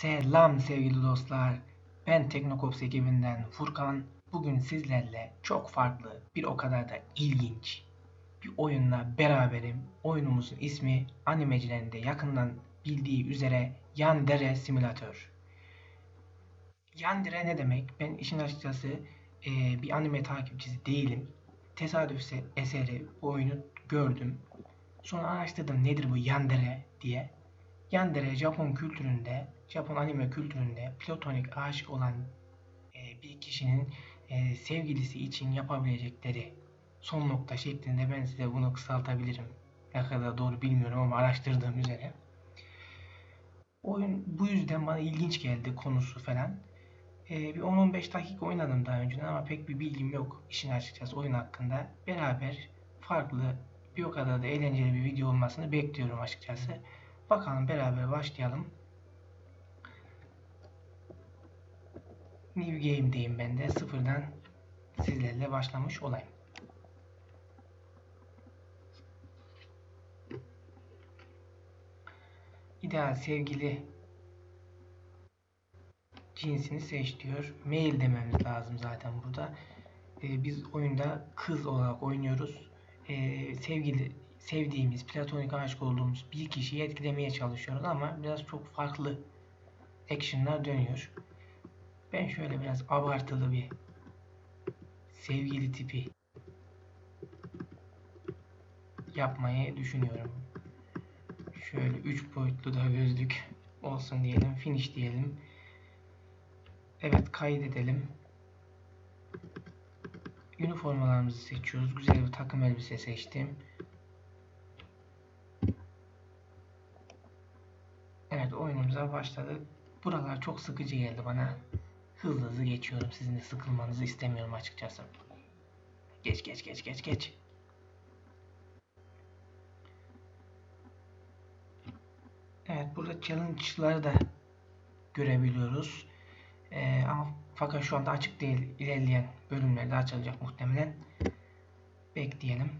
Selam sevgili dostlar. Ben Teknokops ekibinden Furkan. Bugün sizlerle çok farklı, bir o kadar da ilginç bir oyunla beraberim. Oyunumuzun ismi animecilerin de yakından bildiği üzere Yandere Simülatör. Yandere ne demek? Ben işin açıkçası e, bir anime takipçisi değilim. Tesadüf eseri oyunu gördüm. Sonra araştırdım nedir bu Yandere diye. Yandere Japon kültüründe, Japon anime kültüründe platonik aşık olan e, bir kişinin e, sevgilisi için yapabilecekleri son nokta şeklinde ben size bunu kısaltabilirim. Ne kadar doğru bilmiyorum ama araştırdığım üzere. Oyun bu yüzden bana ilginç geldi konusu falan. Ee, bir 10-15 dakika oynadım daha önceden ama pek bir bilgim yok işin açıkçası oyun hakkında. Beraber farklı bir o kadar da eğlenceli bir video olmasını bekliyorum açıkçası. Bakalım beraber başlayalım. New Game diyeyim ben de sıfırdan sizlerle başlamış olayım. İdeal sevgili cinsini seç diyor. Mail dememiz lazım zaten burada. Ee, biz oyunda kız olarak oynuyoruz. Ee, sevgili sevdiğimiz, platonik aşık olduğumuz bir kişiyi etkilemeye çalışıyoruz ama biraz çok farklı actionlar dönüyor. Ben şöyle biraz abartılı bir sevgili tipi yapmayı düşünüyorum. Şöyle 3 boyutlu da gözlük olsun diyelim. Finish diyelim. Evet kaydedelim. Üniformalarımızı seçiyoruz. Güzel bir takım elbise seçtim. Evet oyunumuza başladı. Buralar çok sıkıcı geldi bana. Hızlı hızlı geçiyorum. Sizin de sıkılmanızı istemiyorum açıkçası. Geç geç geç geç geç. Evet burada challenge'ları da görebiliyoruz. Ee, ama fakat şu anda açık değil. İlerleyen bölümlerde açılacak muhtemelen. Bekleyelim.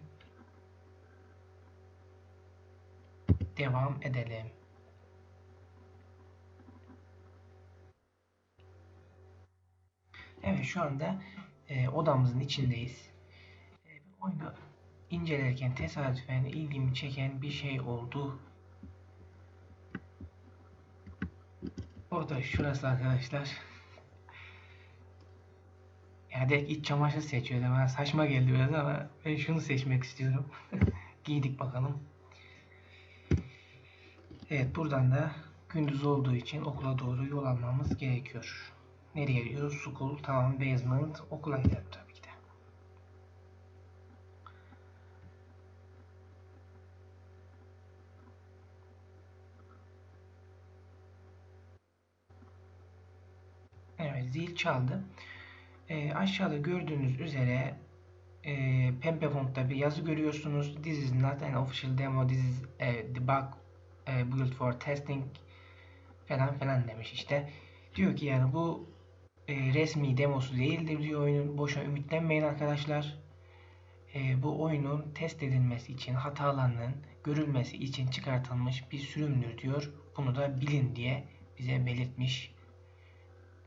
Devam edelim. Evet şu anda e, odamızın içindeyiz. E, oyunu incelerken tesadüfen ilgimi çeken bir şey oldu. Orada şurası arkadaşlar. Ya direkt iç çamaşır seçiyordu. Bana saçma geldi biraz ama ben şunu seçmek istiyorum. Giydik bakalım. Evet buradan da gündüz olduğu için okula doğru yol almamız gerekiyor. Nereye gidiyoruz? School, tamam, basement, okula gidelim tabii ki de. Evet, zil çaldı. E, aşağıda gördüğünüz üzere e, pembe fontta bir yazı görüyorsunuz. This is not an official demo, this is a debug e, build for testing falan falan demiş işte. Diyor ki yani bu e, resmi demosu değildir diyor oyunun. Boşa ümitlenmeyin arkadaşlar. E, bu oyunun test edilmesi için hatalarının görülmesi için çıkartılmış bir sürümdür diyor. Bunu da bilin diye bize belirtmiş.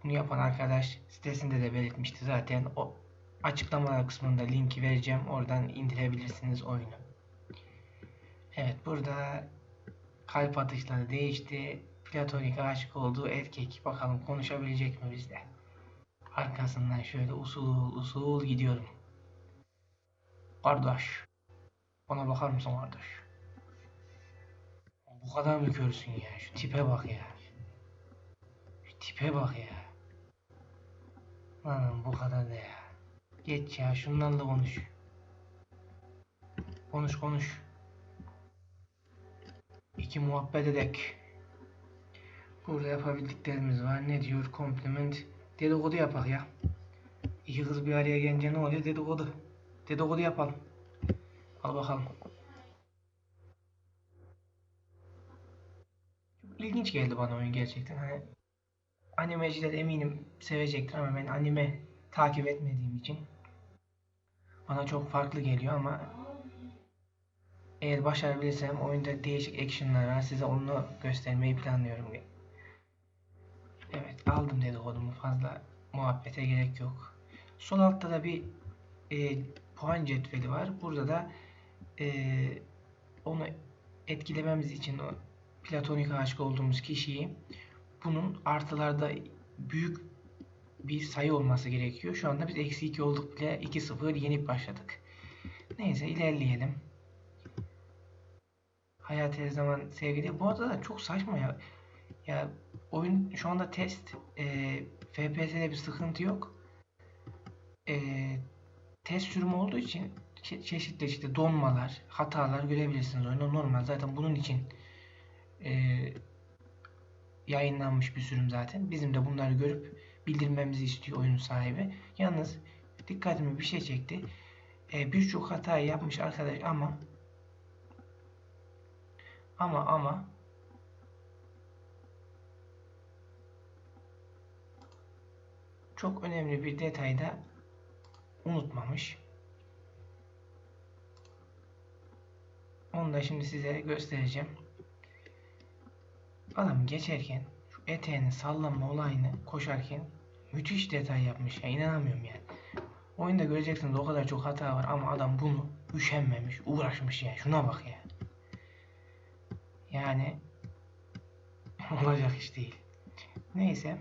Bunu yapan arkadaş sitesinde de belirtmişti zaten. O açıklamalar kısmında linki vereceğim. Oradan indirebilirsiniz oyunu. Evet burada kalp atışları değişti. Platonik aşık olduğu erkek. Bakalım konuşabilecek mi bizle? Arkasından şöyle usul usul gidiyorum. Kardeş. Bana bakar mısın kardeş? Bu kadar mı körsün ya? Şu tipe bak ya. Şu tipe bak ya. Lan bu kadar da ya. Geç ya şundan da konuş. Konuş konuş. İki muhabbet edek. Burada yapabildiklerimiz var. Ne diyor? Compliment. Dedikodu yapak ya. İki kız bir araya gelince ne oluyor? Dedikodu. Dedikodu yapalım. Al bakalım. İlginç geldi bana oyun gerçekten. Hani animeciler eminim sevecektir ama ben anime takip etmediğim için bana çok farklı geliyor ama eğer başarabilirsem oyunda değişik actionlar var. Size onu göstermeyi planlıyorum. Evet aldım dedikodumu fazla muhabbete gerek yok. Sol altta da bir e, puan cetveli var. Burada da e, onu etkilememiz için o platonik aşık olduğumuz kişiyi bunun artılarda büyük bir sayı olması gerekiyor. Şu anda biz eksi 2 olduk bile 2-0 yenip başladık. Neyse ilerleyelim. Hayat her zaman sevgili. Bu arada da çok saçma ya. Ya oyun şu anda test. E, FPS'de bir sıkıntı yok. E, test sürümü olduğu için çe- çeşitli işte donmalar, hatalar görebilirsiniz oyunda normal. Zaten bunun için e, yayınlanmış bir sürüm zaten. Bizim de bunları görüp bildirmemizi istiyor oyun sahibi. Yalnız dikkatimi bir şey çekti. E, Birçok hata yapmış arkadaş ama ama ama çok önemli bir detayda unutmamış. Onu da şimdi size göstereceğim. Adam geçerken şu eteğinin sallanma olayını koşarken müthiş detay yapmış ya inanamıyorum yani. Oyunda göreceksiniz o kadar çok hata var ama adam bunu üşenmemiş, uğraşmış ya. Şuna bak ya. Yani olacak iş değil. Neyse.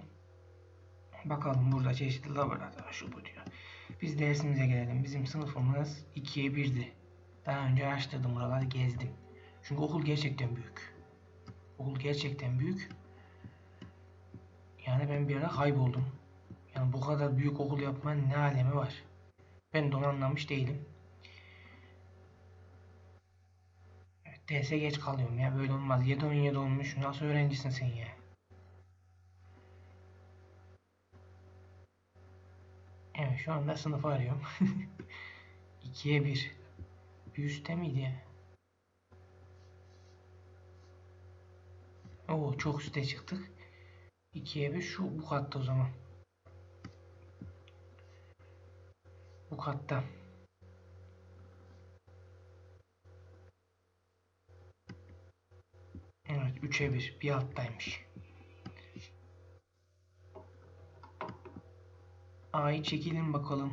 Bakalım burada çeşitli laboratuvar şu bu diyor. Biz dersimize gelelim. Bizim sınıfımız 2'ye 1'di. Daha önce araştırdım buraları gezdim. Çünkü okul gerçekten büyük. Okul gerçekten büyük. Yani ben bir ara kayboldum. Yani bu kadar büyük okul yapmanın ne alemi var? Ben de onu anlamış değilim. Evet, derse geç kalıyorum ya böyle olmaz. 7-17 olmuş. Nasıl öğrencisin sen ya? Evet şu anda sınıfı arıyorum. 2'ye 1. Bir üstte miydi ya? Oo çok üste çıktık. 2'ye 1 şu bu katta o zaman. Bu katta. Evet 3'e 1 bir alttaymış. A'yı çekelim bakalım.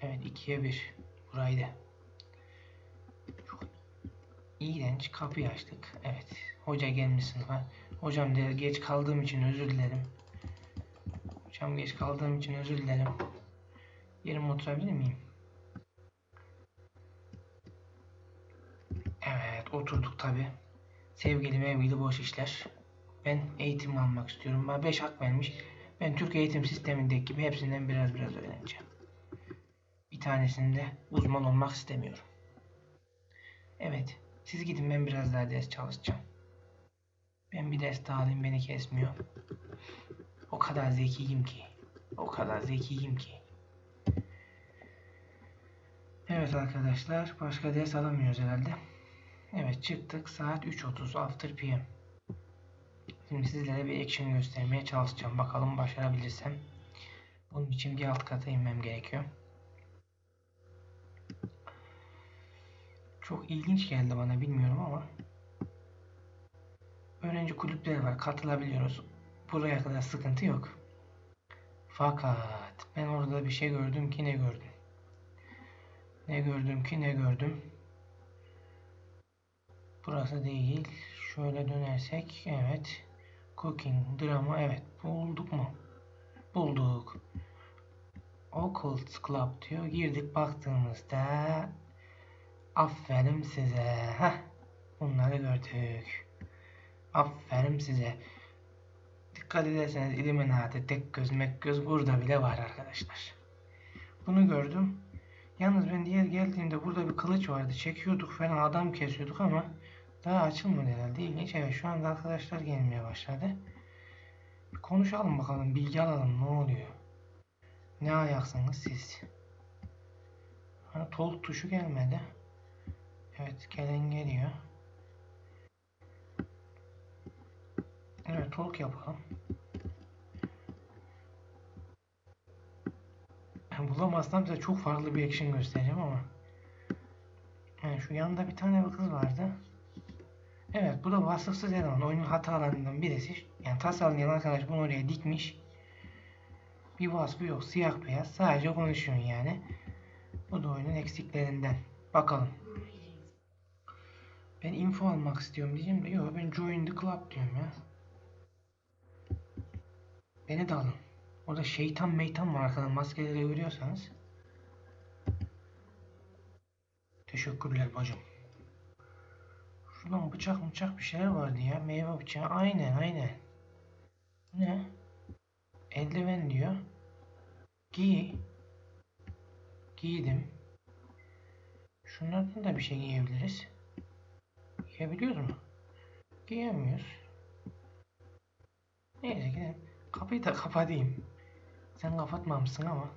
Evet 2'ye 1. Burayı da. Çok iğrenç kapıyı açtık. Evet. Hoca gelmiş sınıfa. Hocam der geç kaldığım için özür dilerim. Hocam geç kaldığım için özür dilerim. Yerime oturabilir miyim? Evet oturduk tabi. Sevgili mevgili boş işler. Ben eğitim almak istiyorum. Bana 5 hak vermiş. Ben Türk eğitim sistemindeki gibi hepsinden biraz biraz öğreneceğim. Bir tanesinde uzman olmak istemiyorum. Evet, siz gidin ben biraz daha ders çalışacağım. Ben bir ders daha alayım beni kesmiyor. O kadar zekiyim ki. O kadar zekiyim ki. Evet arkadaşlar, başka ders alamıyoruz herhalde. Evet çıktık saat 3.30 after PM. Şimdi sizlere bir action göstermeye çalışacağım. Bakalım başarabilirsem. Bunun için bir alt kata inmem gerekiyor. Çok ilginç geldi bana bilmiyorum ama öğrenci kulüpleri var. Katılabiliyoruz. Buraya kadar sıkıntı yok. Fakat ben orada bir şey gördüm ki ne gördüm. Ne gördüm ki ne gördüm. Burası değil. Şöyle dönersek evet. Cooking, drama evet. Bulduk mu? Bulduk. Occult Club diyor. Girdik baktığımızda aferin size. Heh. Bunları gördük. Aferin size. Dikkat ederseniz Illuminati, tek göz, mek göz burada bile var arkadaşlar. Bunu gördüm. Yalnız ben diğer geldiğimde burada bir kılıç vardı. Çekiyorduk falan adam kesiyorduk ama daha açılmadı herhalde. İlginç. Evet şu anda arkadaşlar gelmeye başladı. Bir konuşalım bakalım. Bilgi alalım. Ne oluyor? Ne ayaksınız siz? Ha, talk tuşu gelmedi. Evet gelen geliyor. Evet talk yapalım. Bulamazsam size çok farklı bir action göstereceğim ama. Yani şu yanda bir tane bir kız vardı. Evet bu da vasıfsız eleman. Oyunun hatalarından birisi. Yani tasarlayan arkadaş bunu oraya dikmiş. Bir vasfı yok. Siyah beyaz. Sadece konuşuyorsun yani. Bu da oyunun eksiklerinden. Bakalım. Ben info almak istiyorum diyeceğim de yok ben join the club diyorum ya. Beni de alın. Orada şeytan meytan var arkadan maskeleri görüyorsanız. Teşekkürler bacım. Şuradan bıçak bıçak bir şeyler vardı ya. Meyve bıçağı. Aynen aynen. Ne? Eldiven diyor. Giy. Giydim. Şunlardan da bir şey giyebiliriz. Giyebiliyoruz mu? Giyemiyoruz. Neyse gidelim. Kapıyı da kapatayım. Sen kapatmamışsın ama.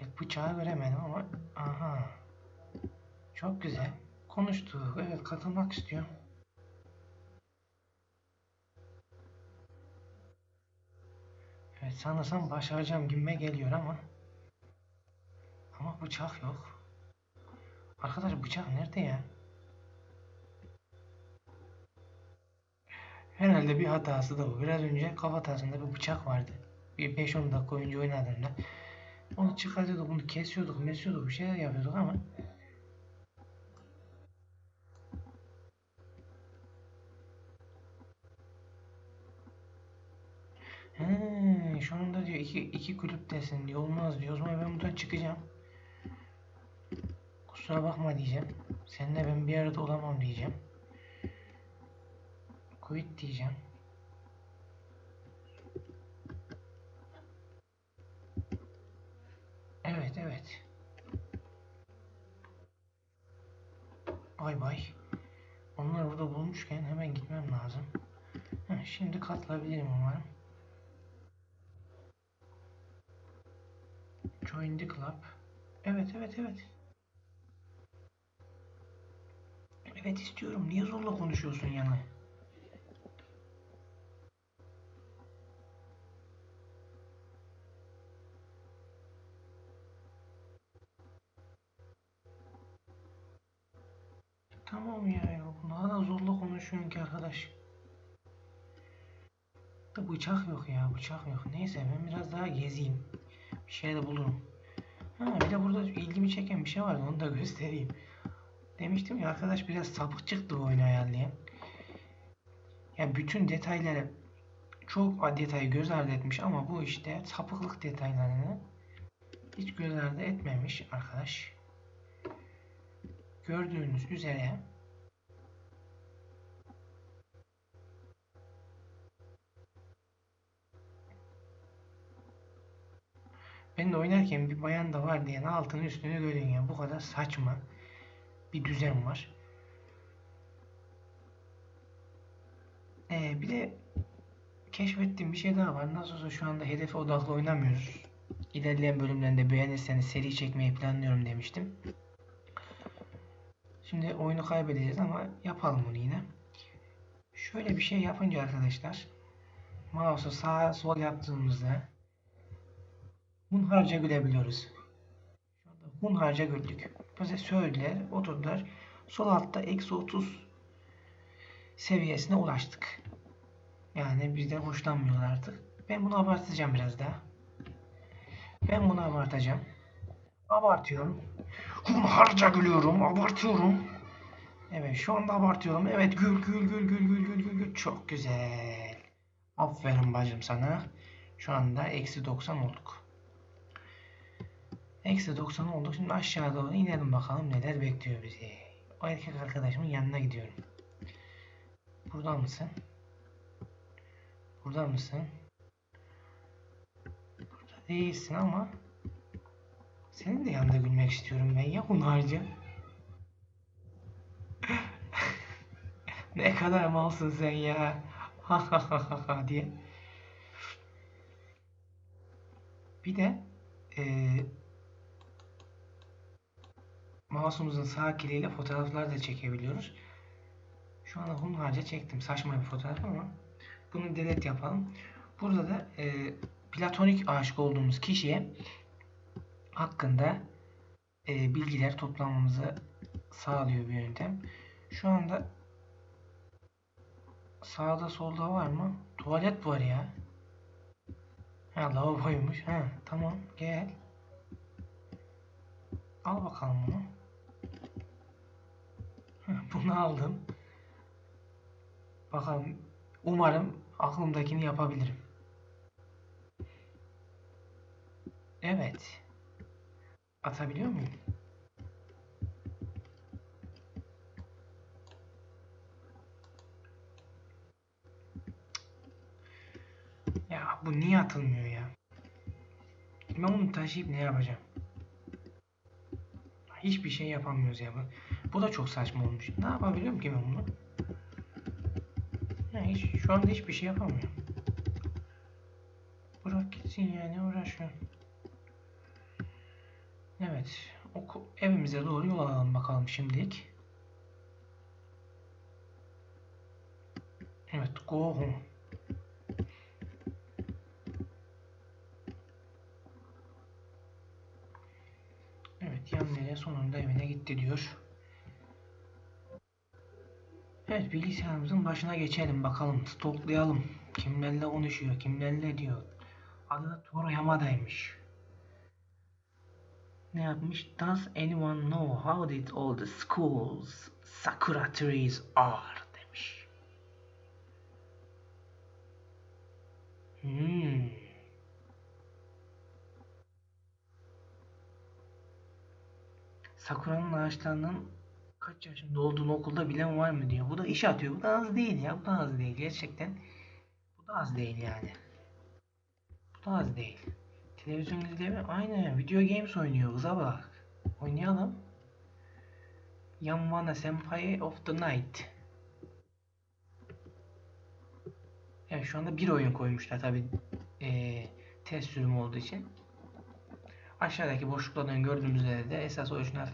Evet, bıçağı göremedim ama. Aha. Çok güzel. Konuştuk. Evet katılmak istiyorum. Evet sanırsam başaracağım gibime geliyor ama. Ama bıçak yok. Arkadaş bıçak nerede ya? Herhalde bir hatası da bu. Biraz önce kafatasında bir bıçak vardı. Bir 5-10 dakika önce oynadığımda. Onu çıkartıyorduk, bunu kesiyorduk, mesiyorduk, bir şeyler yapıyorduk ama He, şu anda diyor iki, iki kulüptesin diyor. Olmaz diyor. O zaman ben buradan çıkacağım. Kusura bakma diyeceğim. Seninle ben bir arada olamam diyeceğim. Quit diyeceğim. Evet evet. Bay bay. Onlar burada bulmuşken hemen gitmem lazım. Heh, şimdi katılabilirim umarım. Join the club. Evet evet evet. Evet istiyorum. Niye zorla konuşuyorsun yani? Tamam ya, ya. Daha da zorla konuşuyorsun ki arkadaş. Da bıçak yok ya, bıçak yok. Neyse ben biraz daha gezeyim. Bir şey de bulurum. Ha bir de burada ilgimi çeken bir şey vardı onu da göstereyim. Demiştim ya arkadaş biraz sapık çıktı bu oyunu ayarlayan. Ya bütün detayları çok detayı göz ardı etmiş ama bu işte sapıklık detaylarını hiç göz ardı etmemiş arkadaş. Gördüğünüz üzere Ben de oynarken bir bayan da var diye altını üstünü görüyorsun ya. Bu kadar saçma bir düzen var. Ee, bir de keşfettiğim bir şey daha var. Nasıl olsa şu anda hedefe odaklı oynamıyoruz. İlerleyen bölümlerinde beğenirseniz seri çekmeyi planlıyorum demiştim. Şimdi oyunu kaybedeceğiz ama yapalım bunu yine. Şöyle bir şey yapınca arkadaşlar mouse'u sağa sol yaptığımızda hunharca gülebiliyoruz. Hunharca güldük. Böyle söylediler, oturdular. Sol altta eksi 30 seviyesine ulaştık. Yani bizden hoşlanmıyorlar artık. Ben bunu abartacağım biraz daha. Ben bunu abartacağım. Abartıyorum. Hunharca gülüyorum, abartıyorum. Evet şu anda abartıyorum. Evet gül gül gül gül gül gül gül gül. Çok güzel. Aferin bacım sana. Şu anda eksi 90 olduk. Eksi 90 olduk. Şimdi aşağı doğru inelim bakalım neler bekliyor bizi. O erkek arkadaşımın yanına gidiyorum. Burada mısın? Burada mısın? Burada değilsin ama senin de yanında gülmek istiyorum ben ya hunharca. ne kadar malsın sen ya. Ha ha ha ha diye. Bir de eee mouse'umuzun sağ kiliyle fotoğraflar da çekebiliyoruz. Şu anda hunharca çektim. Saçma bir fotoğraf ama bunu delete yapalım. Burada da e, platonik aşık olduğumuz kişiye hakkında e, bilgiler toplamamızı sağlıyor bir yöntem. Şu anda sağda solda var mı? Tuvalet var ya. Ha lavaboymuş. Ha tamam gel. Al bakalım bunu. Bunu aldım. Bakalım. Umarım aklımdakini yapabilirim. Evet. Atabiliyor muyum? Ya bu niye atılmıyor ya? Ben bunu taşıyıp ne yapacağım? Hiçbir şey yapamıyoruz ya. Bu, bu da çok saçma olmuş. Ne yapabiliyorum ki ben bunu? Ya hiç, şu anda hiçbir şey yapamıyorum. Bırak gitsin ya ne uğraşıyorsun? Evet. Oku, evimize doğru yol alalım bakalım şimdilik. Evet. Go home. Evet. Yandere sonunda evine gitti diyor. Evet. Bilgisayarımızın başına geçelim bakalım. Stoklayalım. Kimlerle konuşuyor. Kimlerle diyor. Adı da Toru Yamada'ymış. Ne yapmış? Does anyone know how did all the schools sakura trees are demiş. Hmm. Sakura'nın ağaçlarının kaç yaşında olduğunu okulda bilen var mı diyor. Bu da iş atıyor. Bu da az değil ya. Bu da az değil. Gerçekten. Bu da az değil yani. Bu da az değil. Televizyon izleme aynen video games oynuyor kıza bak. Oynayalım. Yamwana Senpai of the Night. Evet şu anda bir oyun koymuşlar tabi test sürümü olduğu için. Aşağıdaki boşluklardan gördüğümüz de esas orijinal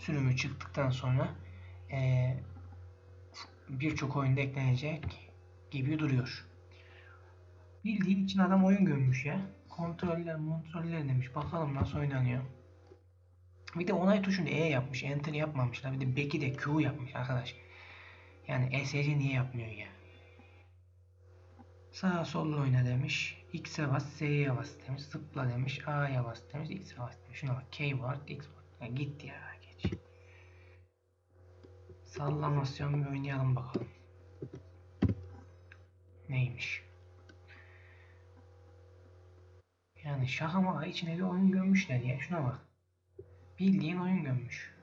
sürümü çıktıktan sonra eee, birçok oyunda eklenecek gibi duruyor. Bildiğin için adam oyun görmüş ya. Kontroller, kontroller demiş. Bakalım nasıl oynanıyor. Bir de onay tuşunu E yapmış. Enter yapmamışlar. Bir de Back'i de Q yapmış arkadaş. Yani ESC niye yapmıyor ya? Sağa solla oyna demiş. X'e bas, S'ye bas demiş. Zıpla demiş. A'ya bas demiş. X'e bas demiş. Şuna bak. Keyboard, X var. Ya git ya. Sallamasyon bir oynayalım bakalım. Neymiş? Yani şahama içine bir oyun gömmüşler ya. Şuna bak. Bildiğin oyun gömmüş.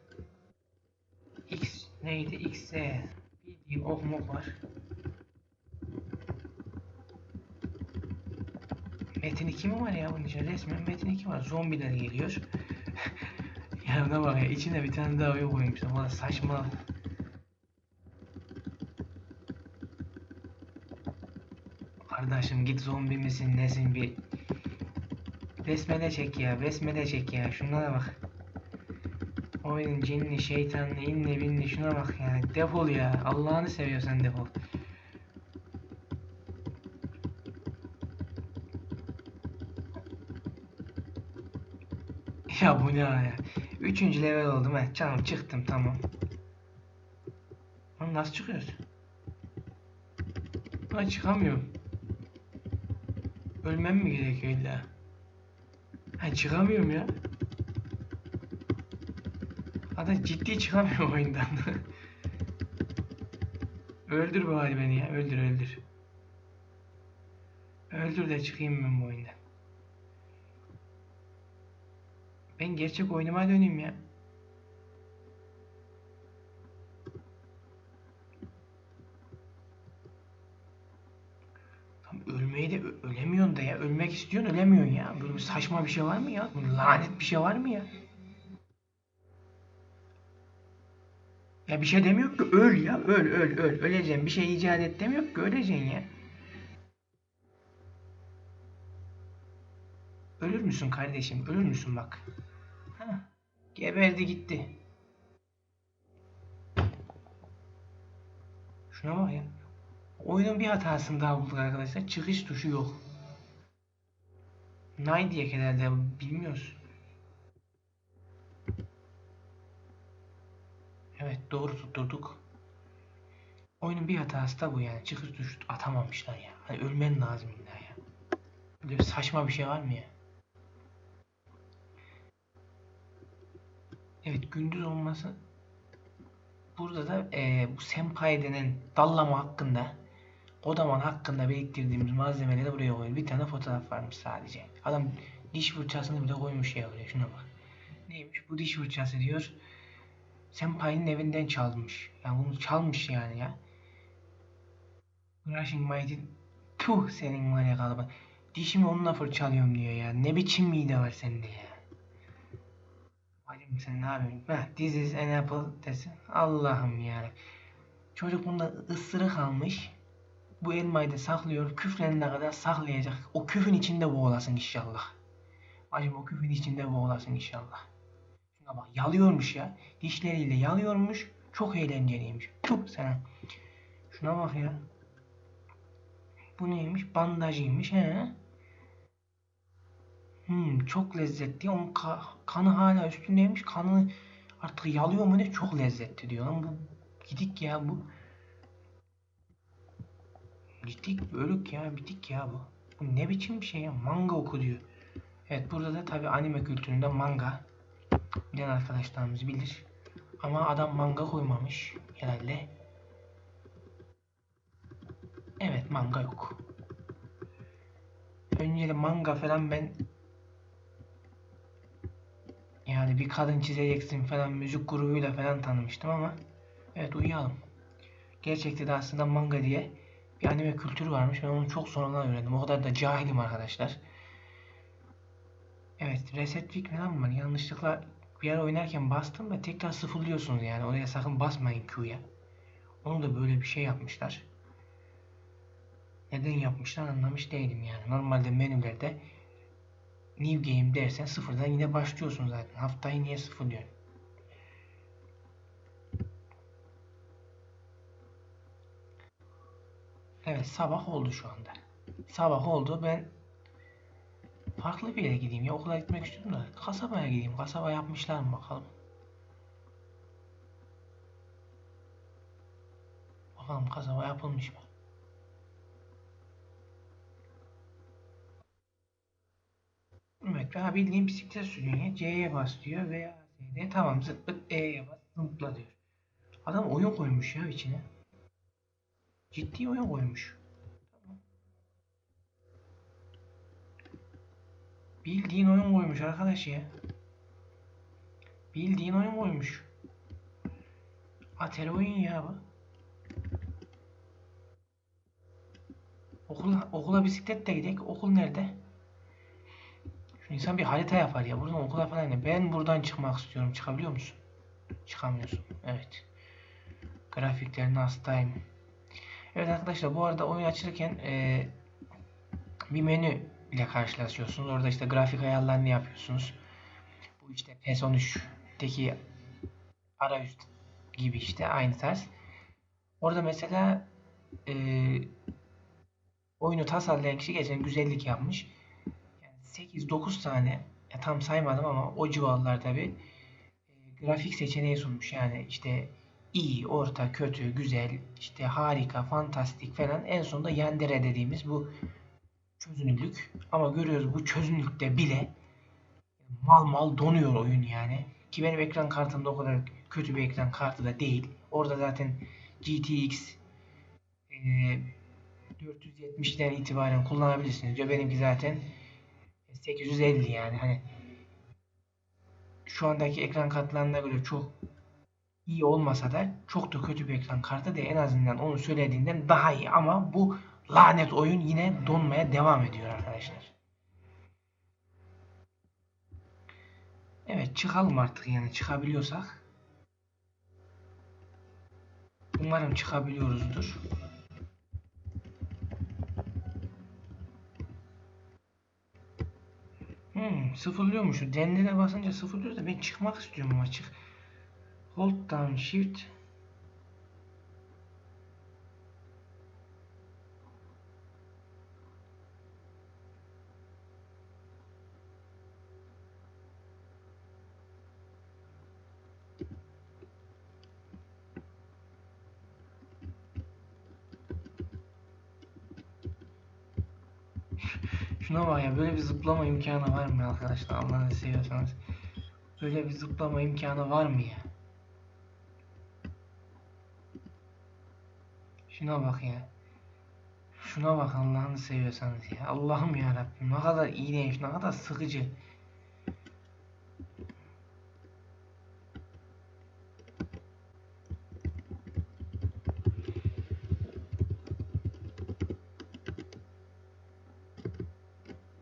X neydi? X'e bildiğin ok mok var. Metin 2 mi var ya bunun içinde? Resmen Metin 2 var. Zombiler geliyor. Yanına bak ya. içine bir tane daha oyun koymuşlar. Valla saçma. Kardeşim git zombi misin nesin bir Besmele çek ya, besmele çek ya. Şunlara bak. Oyunun cinli, şeytanlı, inli, binli şuna bak ya. Defol ya. Allah'ını seviyorsan defol. Ya bu ne ya? Üçüncü level oldum ha. Canım çıktım tamam. Lan nasıl çıkıyoruz? Ha çıkamıyorum. Ölmem mi gerekiyor illa? Ha çıkamıyorum ya. Hatta ciddi çıkamıyorum oyundan. öldür bari beni ya. Öldür öldür. Öldür de çıkayım ben bu oyundan. Ben gerçek oyunuma döneyim ya. İstiyorsun ölemiyorsun ya. Böyle bir saçma bir şey var mı ya? Böyle lanet bir şey var mı ya? Ya bir şey demiyor ki öl ya. Öl öl öl. Öleceksin. Bir şey icat et demiyor ki öleceksin ya. Ölür müsün kardeşim? Ölür müsün bak. Heh. Geberdi gitti. Şuna bak ya. Oyunun bir hatasını daha bulduk arkadaşlar. Çıkış tuşu yok. Diye herhalde bilmiyoruz. Evet doğru tutturduk. Oyunun bir hatası da bu yani. Çıkış tuş atamamışlar ya. Hani ölmen lazım illa ya. Böyle saçma bir şey var mı ya? Evet gündüz olması burada da e, bu senpai denen dallama hakkında Odaman hakkında biriktirdiğimiz malzemeleri buraya koyuyor. Bir tane fotoğraf varmış sadece. Adam diş fırçasını bile koymuş ya oraya. Şuna bak. Neymiş? Bu diş fırçası diyor. Senpai'nin evinden çalmış. Yani bunu çalmış yani ya. Rushing Mighty Tuh senin var ya kalıbı. Dişimi onunla fırçalıyorum diyor ya. Ne biçim mide var sende ya. Hacım sen ne yapıyorsun? Heh, this is an apple desin. Allah'ım yani. Çocuk bunda ısırık almış. Bu elmayı da saklıyor. Küflenene kadar saklayacak. O küfün içinde boğulasın inşallah. Hacım o küfün içinde boğulasın inşallah. Şuna bak yalıyormuş ya. Dişleriyle yalıyormuş. Çok eğlenceliymiş. Tuh sana. Şuna bak ya. Bu neymiş? Bandajıymış he. Hmm, çok lezzetli. Onun ka- kanı hala üstündeymiş. Kanı artık yalıyor mu ne? Çok lezzetli diyor. Lan bu gidik ya bu. Gittik bölük ya bitik ya bu. Bu ne biçim bir şey ya? Manga oku diyor. Evet burada da tabi anime kültüründe manga. Bilen arkadaşlarımız bilir. Ama adam manga koymamış herhalde. Evet manga yok. Önce manga falan ben yani bir kadın çizeceksin falan müzik grubuyla falan tanımıştım ama evet uyuyalım. Gerçekte de aslında manga diye bir anime kültürü varmış. Ben onu çok sonradan öğrendim. O kadar da cahilim arkadaşlar. Evet reset week falan var. Yanlışlıkla bir yer oynarken bastım ve tekrar sıfırlıyorsunuz yani. Oraya sakın basmayın Q'ya. Onu da böyle bir şey yapmışlar. Neden yapmışlar anlamış değilim yani. Normalde menülerde New Game dersen sıfırdan yine başlıyorsun zaten. Haftayı niye sıfırlıyorsun? Evet sabah oldu şu anda. Sabah oldu ben farklı bir yere gideyim ya okula gitmek istiyorum da kasabaya gideyim. Kasaba yapmışlar mı bakalım. Bakalım kasaba yapılmış mı? Evet veya bildiğin bisiklet sürüyor ya. C'ye bas diyor veya Z'de tamam zıplık E'ye bas zıpla diyor. Adam oyun koymuş ya içine. Ciddi oyun koymuş. Bildiğin oyun koymuş arkadaş ya. Bildiğin oyun koymuş. Atel oyun ya bu. Okula, okula bisikletle gidelim. Okul nerede? Şu insan bir harita yapar ya. Buradan okula falan ne? Ben buradan çıkmak istiyorum. Çıkabiliyor musun? Çıkamıyorsun. Evet. Grafiklerini hastayım. Evet arkadaşlar bu arada oyun açılırken e, bir menü ile karşılaşıyorsunuz. Orada işte grafik ayarlarını yapıyorsunuz. Bu işte PES 13'teki arayüz gibi işte aynı tarz. Orada mesela e, oyunu tasarlayan kişi geçen güzellik yapmış. Yani 8-9 tane ya tam saymadım ama o civarlar tabi e, grafik seçeneği sunmuş. Yani işte iyi, orta, kötü, güzel, işte harika, fantastik falan en sonunda yandere dediğimiz bu çözünürlük. Ama görüyoruz bu çözünürlükte bile mal mal donuyor oyun yani. Ki benim ekran kartımda o kadar kötü bir ekran kartı da değil. Orada zaten GTX e, 470'den itibaren kullanabilirsiniz diyor. Benimki zaten 850 yani hani şu andaki ekran kartlarına göre çok iyi olmasa da çok da kötü bir ekran kartı değil. En azından onu söylediğinden daha iyi ama bu lanet oyun yine donmaya devam ediyor arkadaşlar. Evet çıkalım artık yani çıkabiliyorsak. Umarım çıkabiliyoruzdur. Hmm, sıfırlıyormuş. Dendine basınca sıfırlıyor da ben çıkmak istiyorum ama çık. Alt Down Shift. Şuna var ya böyle bir zıplama imkanı var mı arkadaşlar? Allah'ını seviyorsanız Böyle bir zıplama imkanı var mı ya? Şuna bak ya. Şuna bak Allah'ını seviyorsanız ya. Allah'ım ya Rabbim ne kadar iğrenç, ne kadar sıkıcı.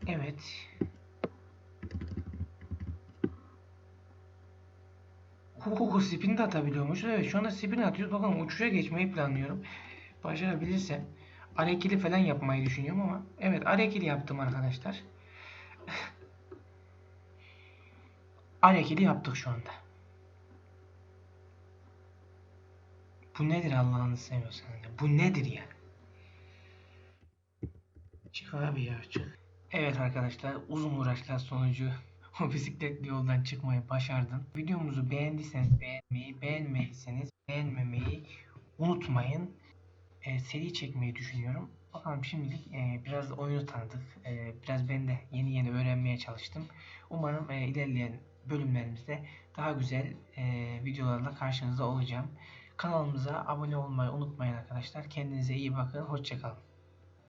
Evet. Hukuku spin de atabiliyormuş. Evet şu anda spin atıyoruz. Bakalım uçuşa geçmeyi planlıyorum. Başarabilirsem. Arekili falan yapmayı düşünüyorum ama. Evet arekili yaptım arkadaşlar. arekili yaptık şu anda. Bu nedir Allah'ını seviyorsan ya? Bu nedir ya? Çık abi ya çık. Evet arkadaşlar uzun uğraşlar sonucu o bisikletli yoldan çıkmayı başardım. Videomuzu beğendiyseniz beğenmeyi, beğenmediyseniz beğenmemeyi unutmayın. Ee, seri çekmeyi düşünüyorum. Bakalım şimdilik e, biraz oyunu tanıdık. E, biraz ben de yeni yeni öğrenmeye çalıştım. Umarım e, ilerleyen bölümlerimizde daha güzel e, videolarla karşınızda olacağım. Kanalımıza abone olmayı unutmayın arkadaşlar. Kendinize iyi bakın. Hoşçakalın.